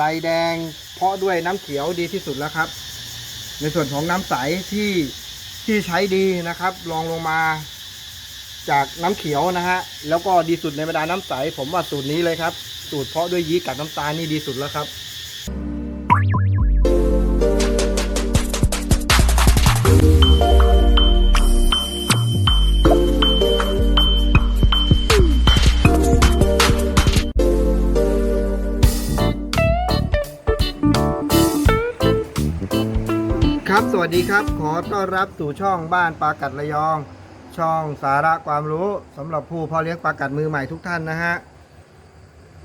ลายแดง เพาะด้วยน้ำเขียวดีที่สุดแล้วครับ ในส่วนของน้ำใสที่ที่ใช้ดีนะครับรองลงมาจากน้ำเขียวนะฮะแล้วก็ดีสุดในบรรดาน้ำใส ผมว่าสูตรนี้เลยครับ สูตรเพาะด้วยยีสต์กับน้ำตาลนี่ดีสุดแล้วครับ ครับ สวัสดีครับ ขอต้อนรับสู่ช่องบ้านปลากัดระยอง ช่องสาระความรู้สำหรับผู้เพาะเลี้ยงปลากัดมือใหม่ทุกท่านนะฮะ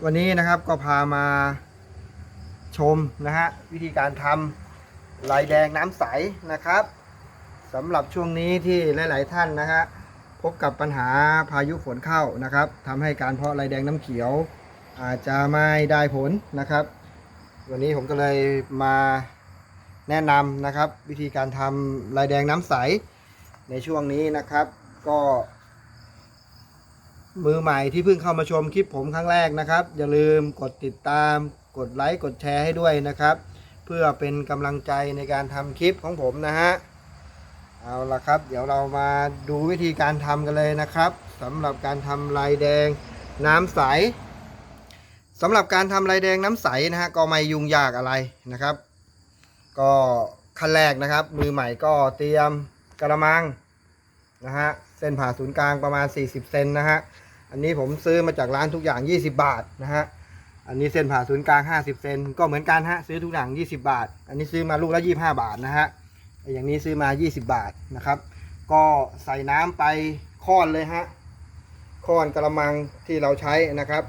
วันนี้นะครับก็พามาชมนะฮะวิธีการทำลายแดงน้ำใสนะครับสำหรับช่วงนี้ที่หลาย ๆ ท่านนะฮะพบกับปัญหาพายุฝนเข้านะครับทำให้การเพาะลายแดงน้ำเขียว อาจจะไม่ได้ผลนะครับ วันนี้ผมก็เลยมา แนะนำนะครับ วิธีการทำลายแดงน้ำใสในช่วงนี้นะครับ ก็ มือใหม่ที่เพิ่งเข้ามาชมคลิปผมครั้งแรกนะครับ อย่าลืมกดติดตาม กดไลค์กดแชร์ให้ด้วยนะครับ เพื่อเป็นกำลังใจในการทำคลิปของผมนะฮะเอาละครับ เดี๋ยวเรามาดูวิธีการทำกันเลยนะครับสำหรับการทำลายแดงน้ำใสสำหรับการทำลายแดงน้ำใสนะฮะก็ไม่ยุ่งยากอะไรนะครับ ก็ขั้นแรกนะครับ มือใหม่ก็เตรียมกระมังนะฮะเส้นผ่าศูนย์กลางประมาณ 40 เซนนะฮะอันนี้ผมซื้อมาจากร้านทุกอย่าง 20 บาทนะฮะอันนี้เส้นผ่าศูนย์กลาง 50 เซนก็เหมือนกันฮะซื้อทุกอย่าง 20 บาท อันนี้ซื้อมาลูกละ25 บาทนะฮะอย่างนี้ซื้อมา 20 บาทนะครับ ก็ใส่น้ำไปค่อนเลยฮะค่อนกระมังที่เราใช้นะครับ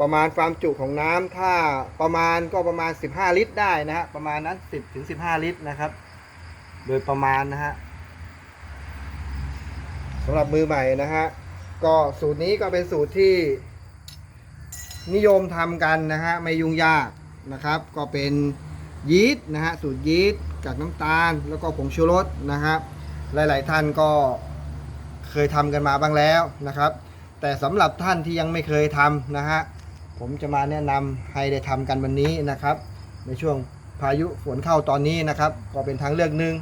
ประมาณความจุของน้ำถ้าประมาณก็ประมาณ 15 ลิตรได้นะฮะประมาณนั้น 10ถึง15 ลิตรนะครับ โดยประมาณนะฮะสำหรับมือใหม่นะฮะก็สูตรนี้ก็เป็นสูตรที่นิยมทำกันนะฮะไม่ยุ่งยากนะครับ ก็เป็นยีสต์นะฮะสูตรยีสต์กับน้ำตาล แล้วก็ผงชูรสนะครับ หลาย ๆ ท่านก็เคยทำกันมาบ้างแล้วนะครับ แต่สำหรับท่านที่ยังไม่เคยทำนะฮะ ผมจะมาแนะนำให้ได้ทำกันวันนี้นะครับ ในช่วงพายุฝนเข้าตอนนี้นะครับ ก็เป็นทางเลือกหนึ่ง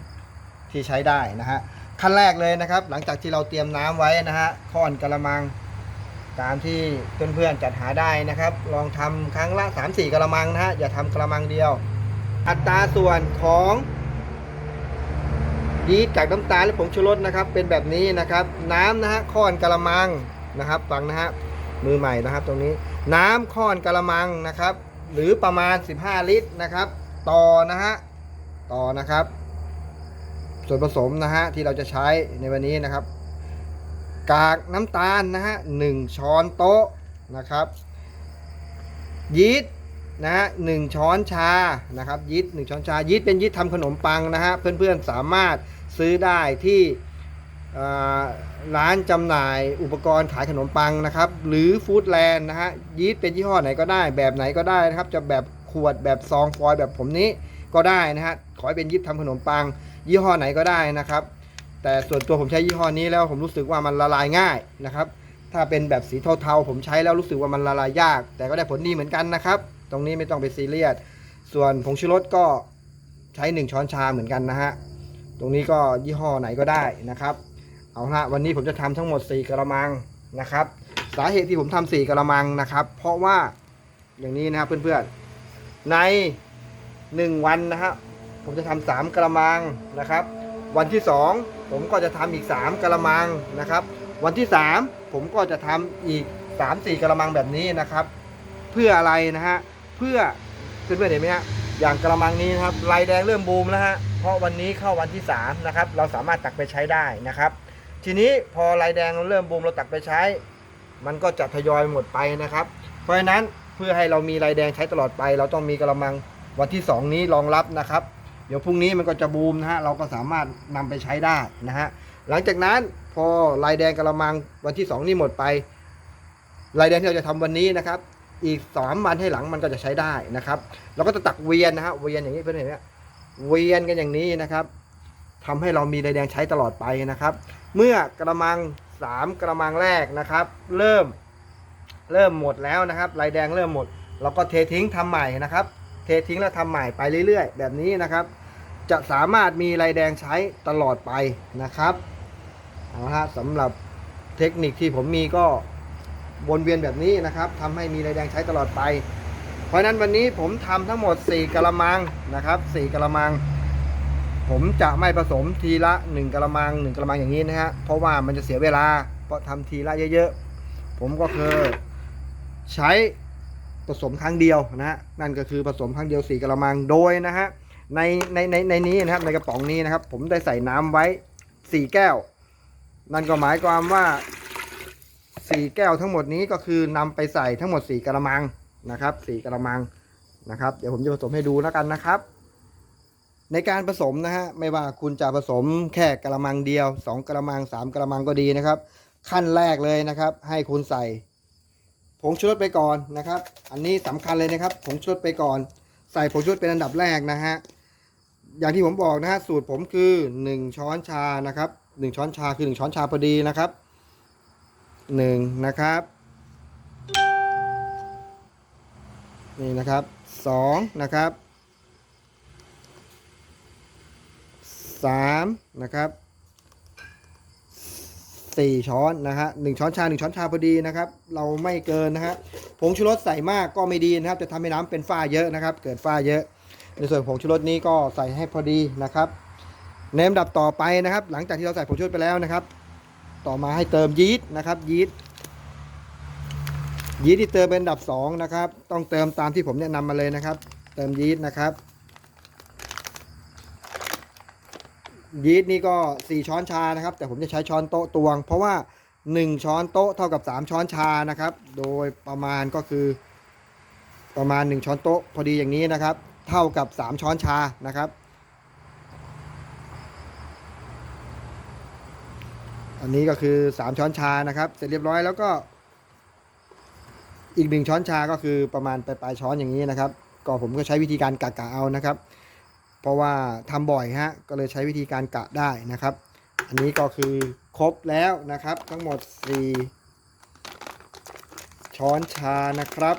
ที่ใช้ได้นะฮะขั้นแรกเลยนะครับ หลังจากที่เราเตรียมน้ำไว้นะฮะค้อนกระมัง ตามที่เพื่อนๆจัดหาได้นะครับ ลองทำครั้งละ 3-4กระมังนะฮะอย่าทำกระมังเดียว อัตราส่วนของยีสต์จากน้ำตาลและผงชูรสนะครับ เป็นแบบนี้นะครับ น้ำนะฮะค้อนกระมังนะครับฟังนะฮะ มือใหม่นะครับตรงนี้ น้ำค้อนกระมังนะครับ หรือประมาณ 15 ลิตรนะครับ ต่อนะฮะต่อนะครับ ส่วนผสมนะฮะที่เราจะใช้ในวันนี้นะครับ กากน้ำตาลนะฮะหนึ่งช้อนโต๊ะนะครับ ยีสต์นะฮะหนึ่งช้อนชานะครับยีสต์หนึ่งช้อนชายีสต์เป็นยีสต์ทำขนมปังนะฮะเพื่อนๆสามารถซื้อได้ที่ ร้านจำหน่ายอุปกรณ์ขายขนมปังนะครับ หรือฟู้ดแลนด์นะฮะยีสต์เป็นยี่ห้อไหนก็ได้ แบบไหนก็ได้นะครับ จะแบบขวดแบบซองฟอยล์แบบผมนี้ก็ได้นะฮะขอให้เป็นยีสต์ทำขนมปัง ยี่ห้อไหนก็ได้นะครับ แต่ส่วนตัวผมใช้ยี่ห้อนี้แล้วผมรู้สึกว่ามันละลายง่ายนะครับ ถ้าเป็นแบบสีเทาๆผมใช้แล้วรู้สึกว่ามันละลายยาก แต่ก็ได้ผลดีเหมือนกันนะครับ ตรงนี้ไม่ต้องไปซีเรียสส่วนผงชูรสก็ใช้ 1 ช้อนชาเหมือนกันนะฮะตรงนี้ก็ยี่ห้อไหนก็ได้นะครับ เอาละวันนี้ผมจะทำทั้งหมด 4 กระมังนะครับ สาเหตุที่ผมทำ4กระมังนะครับ เพราะว่าอย่างนี้นะครับเพื่อนๆ ใน 1 วันนะฮะผมจะทำสามกระมังนะครับ วันที่ 2 ผมก็จะทำอีก 3 กระมังนะครับ วันที่ 3 ผมก็จะทำอีก 3-4 กระมังแบบนี้นะครับ เพื่ออะไรนะฮะเพื่อเพื่อนๆเห็นไหมฮะอย่างกระมังนี้นะครับลายแดงเริ่มบูมแล้วฮะเพราะวันนี้เข้าวันที่3นะครับเราสามารถตักไปใช้ได้นะครับ ทีนี้พอลายแดงเราเริ่มบูมเราตักไปใช้ มันก็จะทยอยหมดไปนะครับ เพราะฉะนั้นเพื่อให้เรามีลายแดงใช้ตลอดไป เราต้องมีกระมังวันที่ 2 นี้รองรับนะครับ เดี๋ยวพรุ่งนี้มันก็จะบูมนะฮะเราก็สามารถนำไปใช้ได้นะฮะหลังจากนั้นพอลายแดงกระมังวันที่ 2 นี่หมดไปลายแดงที่เราจะทำวันนี้นะครับ อีกสามวันให้หลังมันก็จะใช้ได้นะครับ เราก็จะตักเวียนนะฮะเวียนอย่างนี้เพื่อนเห็นไหมเวียนกันอย่างนี้นะครับทำให้เรามีลายแดงใช้ตลอดไปนะครับ เมื่อกระมังสามกระมังแรกนะครับ เริ่มเริ่มหมดแล้วนะครับลายแดงเริ่มหมด เราก็เททิ้งทำใหม่นะครับ เททิ้งแล้วทำใหม่ไปเรื่อยๆ แบบนี้นะครับ จะสามารถมีไรแดงใช้ตลอดไปนะครับเอาละสำหรับเทคนิคที่ผมมีก็วนเวียนแบบนี้นะครับทำให้มีไรแดงใช้ตลอดไป เพราะฉะนั้นวันนี้ผมทำทั้งหมด 4กะละมังนะครับ 4กะละมัง ผมจะไม่ผสมทีละ 1กะละมัง1กะละมังอย่างนี้นะฮะ เพราะว่ามันจะเสียเวลา เพราะทำทีละเยอะๆ ผมก็คือใช้ผสมครั้งเดียวนะฮะ นั่นก็คือผสมครั้งเดียว4กะละมัง โดยนะฮะในในในในนี้นะครับในกระป๋องนี้นะครับ ผมได้ใส่น้ำไว้ 4 แก้ว นั่นก็หมายความว่า 4 แก้วทั้งหมดนี้ก็คือนำไปใส่ทั้งหมด 4กะละมังนะครับ4กะละมังนะครับ เดี๋ยวผมจะผสมให้ดูแล้วกันนะครับ ในการผสมนะฮะไม่ว่าคุณจะผสมแค่กะละมังเดียว 2กะละมัง 3กะละมังก็ดีนะครับ ขั้นแรกเลยนะครับ ให้คุณใส่ ผงชูรสไปก่อนนะครับ อันนี้สำคัญเลยนะครับ ผงชูรสไปก่อน ใส่ผงชูรสเป็นอันดับแรกนะฮะอย่างที่ผมบอกนะฮะสูตรผมคือ 1 ช้อนชานะครับ 1 ช้อนชาคือ 1 ช้อนชาพอดีนะครับ 1 นะครับ นี่นะครับ 2 นะครับ สามนะครับสี่ช้อนนะฮะหนึ่งช้อนชาหนึ่งช้อนชาพอดีนะครับ เราไม่เกินนะฮะผงชูรสใส่มากก็ไม่ดีนะครับ จะทำให้น้ำเป็นฝ้าเยอะนะครับ เกิดฝ้าเยอะ ในส่วนผงชูรสนี้ก็ใส่ให้พอดีนะครับในลำดับต่อไปนะครับ หลังจากที่เราใส่ผงชูรสไปแล้วนะครับ ต่อมาให้เติมยีสต์นะครับยีสต์ยีสต์ที่เติมเป็นอันดับสองนะครับ ต้องเติมตามที่ผมแนะนำมาเลยนะครับ เติมยีสต์นะครับ ยีสต์นี่ก็ 4 ช้อนชานะครับ แต่ผมจะใช้ช้อนโต๊ะตวง เพราะว่า 1 ช้อนโต๊ะเท่ากับ 3 ช้อนชานะครับ โดยประมาณก็คือ ประมาณ 1 ช้อนโต๊ะพอดีอย่างนี้นะครับ เท่ากับ 3 ช้อนชานะครับ อันนี้ก็คือ 3 ช้อนชานะครับ เสร็จเรียบร้อยแล้วก็ อีก 1 ช้อนชาก็คือประมาณปลายๆช้อนอย่างนี้นะครับ ก็ผมก็ใช้วิธีการกะกะเอานะครับ เพราะว่าทำบ่อยฮะก็เลยใช้วิธีการกะได้นะครับ อันนี้ก็คือครบแล้วนะครับ ทั้งหมด 4 ช้อนชานะครับ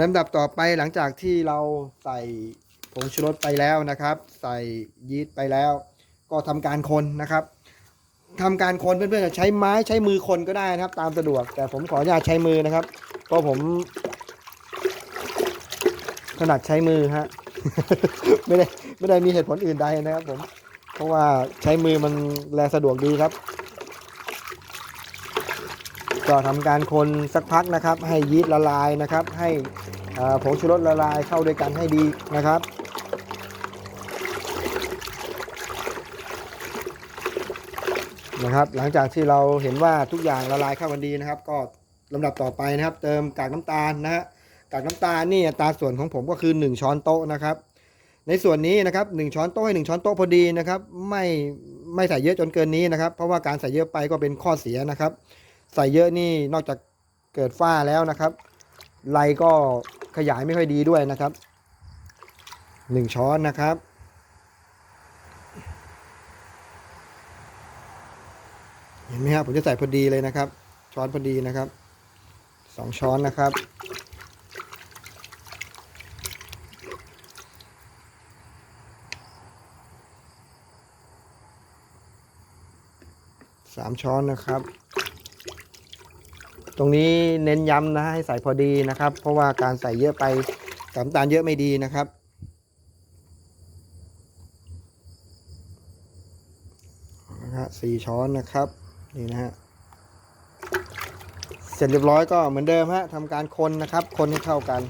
ลำดับต่อไปหลังจากที่เราใส่ผงชูรสไปแล้วนะครับ ใส่ยีสต์ไปแล้ว ก็ทำการคนนะครับทำการคนเพื่อนๆจะใช้ไม้ใช้มือคนก็ได้นะครับ ตามสะดวก แต่ผมขออนุญาตใช้มือนะครับ เพราะผมถนัดใช้มือฮะ ไม่ได้ไม่ได้มีเหตุผลอื่นใดนะครับผม เพราะว่าใช้มือมันแลสะดวกดีครับ ก็ทำการคนสักพักนะครับ ให้ยีสต์ละลายนะครับ ให้ผงชูรสละลายเข้าด้วยกันให้ดีนะครับนะครับหลังจากที่เราเห็นว่าทุกอย่างละลายเข้ากันดีนะครับ ก็ลำดับต่อไปนะครับ เติมกากน้ำตาลนะฮะ กากน้ำตาลนี่อัตราส่วนของผมก็คือ 1 ช้อนโต๊ะนะครับ ในส่วนนี้นะครับ1ช้อนโต๊ะให้1ช้อนโต๊ะพอดีนะครับ ไม่ไม่ใส่เยอะจนเกินนี้นะครับ เพราะว่าการใส่เยอะไปก็เป็นข้อเสียนะครับ ใส่เยอะนี่นอกจากเกิดฝ้าแล้วนะครับไรก็ขยายไม่ค่อยดีด้วยนะครับ1ช้อนนะครับ เห็นไหมครับผมจะใส่พอดีเลยนะครับ ช้อนพอดีนะครับสองช้อนนะครับ สามช้อนนะครับ ตรงนี้เน้นย้ำนะให้ใส่พอดีนะครับ เพราะว่าการใส่เยอะไปกับน้ำตาลเยอะไม่ดีนะครับ นะฮะสี่ช้อนนะครับ นี่นะฮะ เสร็จเรียบร้อยก็เหมือนเดิมฮะทำการคนนะครับ คนให้เข้ากัน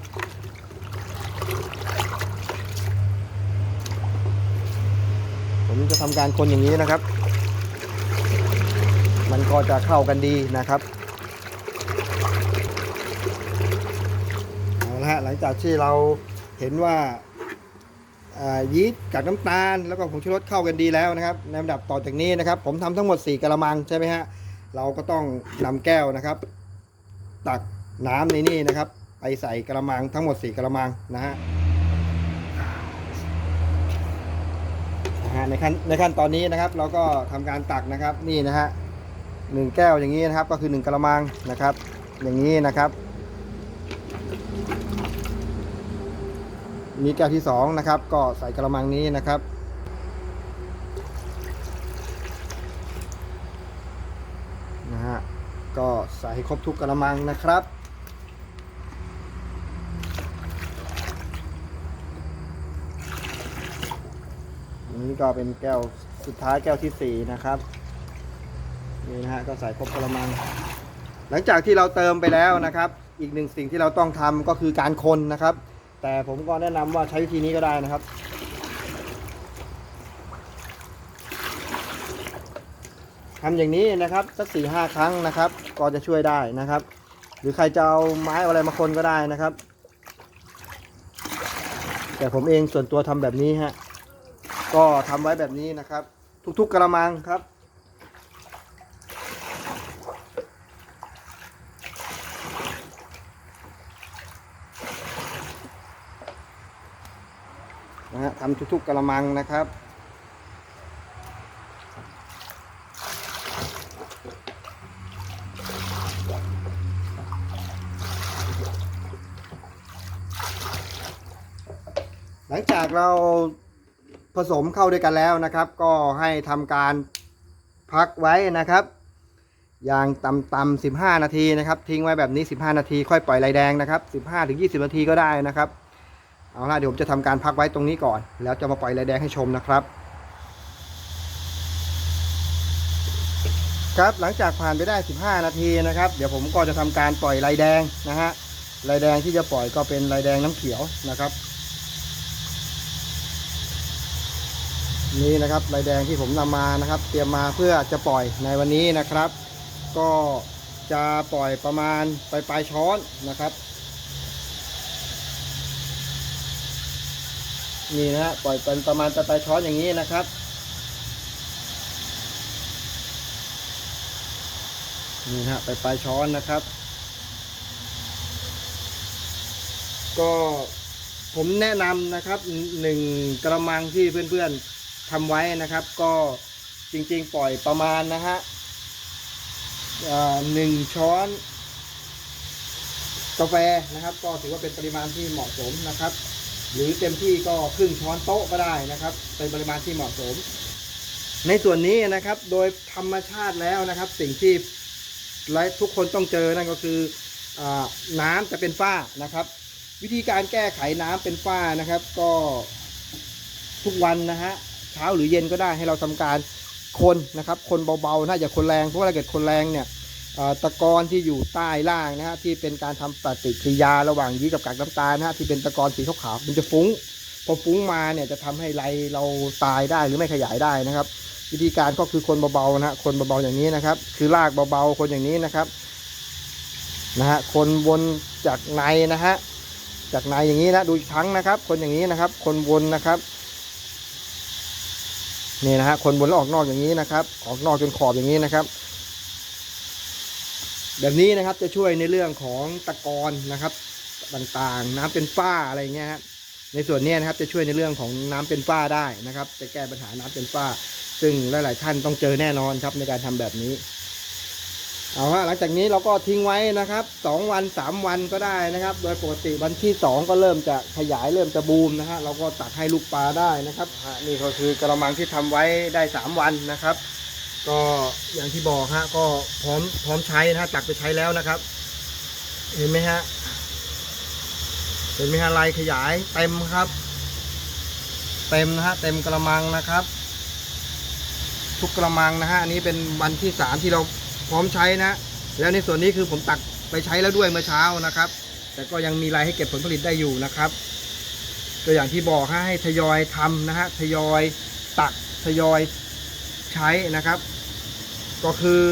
ผมจะทำการคนอย่างนี้นะครับ มันก็จะเข้ากันดีนะครับเอาละฮะหลังจากที่เราเห็นว่าายีสต์กับน้ำตาล แล้วก็ผงชูรสเข้ากันดีแล้วนะครับ ในลำดับต่อจากนี้นะครับ ผมทำทั้งหมด 4กะละมังใช่ไหมฮะเราก็ต้องนำแก้วนะครับ ตักน้ำในนี่นะครับ ไปใส่กระมังทั้งหมด 4กระมังนะฮะนะฮะในขั้นในขั้นตอนนี้นะครับ เราก็ทำการตักนะครับนี่นะฮะ 1 แก้วอย่างนี้นะครับ ก็คือ 1กระมังนะครับ อย่างนี้นะครับมีแก้วที่2นะครับ ก็ใส่กระมังนี้นะครับนะฮะก็ใส่ให้ครบทุกกระมังนะครับนี้ก็เป็นแก้วสุดท้ายแก้วที่ 4 นะครับ นี่นะฮะก็ใส่ครบกระมัง หลังจากที่เราเติมไปแล้วนะครับ อีกหนึ่งสิ่งที่เราต้องทำก็คือการคนนะครับ แต่ผมก็แนะนำว่าใช้วิธีนี้ก็ได้นะครับทำอย่างนี้นะครับสักสี่ห้าครั้งนะครับ ก็จะช่วยได้นะครับ หรือใครจะเอาไม้อาอะไรมาคนก็ได้นะครับ แต่ผมเองส่วนตัวทำแบบนี้ฮะก็ทำไว้แบบนี้นะครับ ทุกๆกระมังครับ นะฮะ ทำทุกๆกระมังนะครับหลังจากเราผสมเข้าด้วยกันแล้วนะครับ ก็ให้ทำการพักไว้นะครับ อย่างต่ำๆ15 นาทีนะครับ ทิ้งไว้แบบนี้ 15 นาที ค่อยปล่อยลายแดงนะครับ 15-20 นาทีก็ได้นะครับ เอาล่ะเดี๋ยวผมจะทำการพักไว้ตรงนี้ก่อน แล้วจะมาปล่อยลายแดงให้ชมนะครับ ครับหลังจากผ่านไปได้ 15 นาทีนะครับ เดี๋ยวผมก็จะทำการปล่อยลายแดงนะฮะลายแดงที่จะปล่อยก็เป็นลายแดงน้ำเขียวนะครับ นี่นะครับลายแดงที่ผมนำมานะครับ เตรียมมาเพื่อจะปล่อยในวันนี้นะครับ ก็จะปล่อยประมาณปลายปลายช้อนนะครับ นี่นะฮะปล่อยเป็นประมาณปลายปช้อนอย่างนี้นะครับ นี่นะฮะปลายปลายช้อนนะครับ ก็ผมแนะนำนะครับหนึ่งกระมังที่เพื่อนๆทำไว้นะครับ ก็จริงๆ ปล่อยประมาณนะฮะหนึ่งช้อนกาแฟนะครับ ก็ถือว่าเป็นปริมาณที่เหมาะสมนะครับ หรือเต็มที่ก็ครึ่งช้อนโต๊ะก็ได้นะครับ เป็นปริมาณที่เหมาะสม ในส่วนนี้นะครับโดยธรรมชาติแล้วนะครับ สิ่งที่หลายทุกคนต้องเจอนั่นก็คืออน้ำจะเป็นฝ้านะครับ วิธีการแก้ไขน้ำเป็นฝ้านะครับ ก็ทุกวันนะฮะเช้าหรือเย็นก็ได้ให้เราทำการคนนะครับ คนเบาๆนะอย่าคนแรงเพราะว่าถ้าเกิดคนแรงเนี่ย ตะกอนที่อยู่ใต้ล่างนะฮะที่เป็นการทำปฏิกิริยาระหว่างยีกับกากน้ำตาลนะฮะที่เป็นตะกอนสีขาวๆมันจะฟุ้ง พอฟุ้งมาเนี่ยจะทำให้ไรเราตายได้หรือไม่ขยายได้นะครับ วิธีการก็คือคนเบาๆนะฮะคนเบาๆอย่างนี้นะครับ คือลากเบาๆคนอย่างนี้นะครับนะฮะคนวนจากในนะฮะจากในอย่างนี้นะดูอีกครั้งนะครับ คนอย่างนี้นะครับ คนวนนะครับนี่นะฮะคนวนแล้วออกนอกอย่างนี้นะครับ ออกนอกจนขอบอย่างนี้นะครับ แบบนี้นะครับจะช่วยในเรื่องของตะกอนนะครับต่างๆ น้ำเป็นฝ้าอะไรเงี้ยฮะในส่วนนี้นะครับจะช่วยในเรื่องของน้ำเป็นฝ้าได้นะครับ จะแก้ปัญหาน้ำเป็นฝ้า ซึ่งหลาย ๆ ท่านต้องเจอแน่นอนครับในการทำแบบนี้เอาฮะหลังจากนี้เราก็ทิ้งไว้นะครับสองวันสามวันก็ได้นะครับ โดยปกติวันที่สองก็เริ่มจะขยายเริ่มจะบูมนะฮะเราก็ตักให้ลูกปลาได้นะครับนี่ก็คือกระมังที่ทำไว้ได้สามวันนะครับ ก็อย่างที่บอกฮะก็พร้อมพร้อมใช้นะฮะตักไปใช้แล้วนะครับ เห็นไหมฮะเห็นไหมฮะลายขยายเต็มครับ เต็มนะฮะเต็มกระมังนะครับ ทุกกระมังนะฮะอันนี้เป็นวันที่สามที่เราพร้อมใช้นะ แล้วในส่วนนี้คือผมตักไปใช้แล้วด้วยเมื่อเช้านะครับ แต่ก็ยังมีรายให้เก็บผลผลิตได้อยู่นะครับตัวอย่างที่บอกฮะให้ทยอยทำนะฮะทยอยตักทยอยใช้นะครับ ก็คือ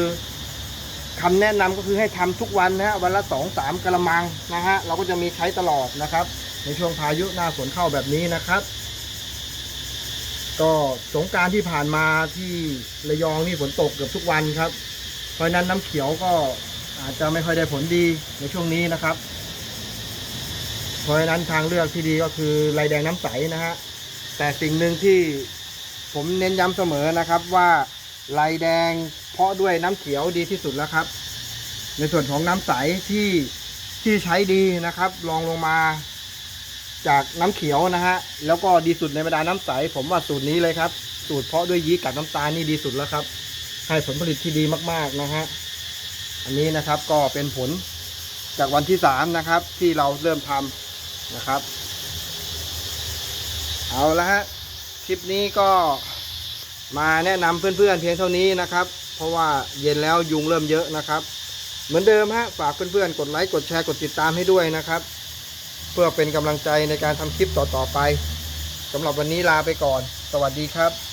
คำแนะนำก็คือให้ทำทุกวันนะฮะวันละสองสามกระมังนะฮะเราก็จะมีใช้ตลอดนะครับ ในช่วงพายุหน้าฝนเข้าแบบนี้นะครับ ก็สงการที่ผ่านมาที่ระยองนี่ฝนตกเกือบทุกวันครับ เพราะฉะนั้นน้ำเขียวก็อาจจะไม่ค่อยได้ผลดีในช่วงนี้นะครับ เพราะฉะนั้นทางเลือกที่ดีก็คือลายแดงน้ำใสนะฮะแต่สิ่งหนึ่งที่ผมเน้นย้ำเสมอนะครับว่าลายแดง เพาะด้วยน้ำเขียวดีที่สุดแล้วครับ ในส่วนของน้ำใสที่ที่ใช้ดีนะครับลองลงมาจากน้ำเขียวนะฮะแล้วก็ดีสุดในบรรดาน้ำใส ผมว่าสูตรนี้เลยครับ สูตรเพาะด้วยยีสต์กับน้ำตาลนี่ดีสุดแล้วครับ ให้ผลผลิตที่ดีมากๆนะฮะอันนี้นะครับก็เป็นผลจากวันที่สามนะครับ ที่เราเริ่มทำนะครับ เอาละฮะคลิปนี้ก็มาแนะนำเพื่อนๆเพียงเท่านี้นะครับ ราะว่าเย็นแล้วยุงเริ่มเยอะนะครับ เหมือนเดิมฮะฝากเพื่อนๆ กดไลค์กดแชร์กดติดตามให้ด้วยนะครับ เพื่อเป็นกำลังใจในการทำคลิปต่อๆไปสำหรับวันนี้ลาไปก่อน สวัสดีครับ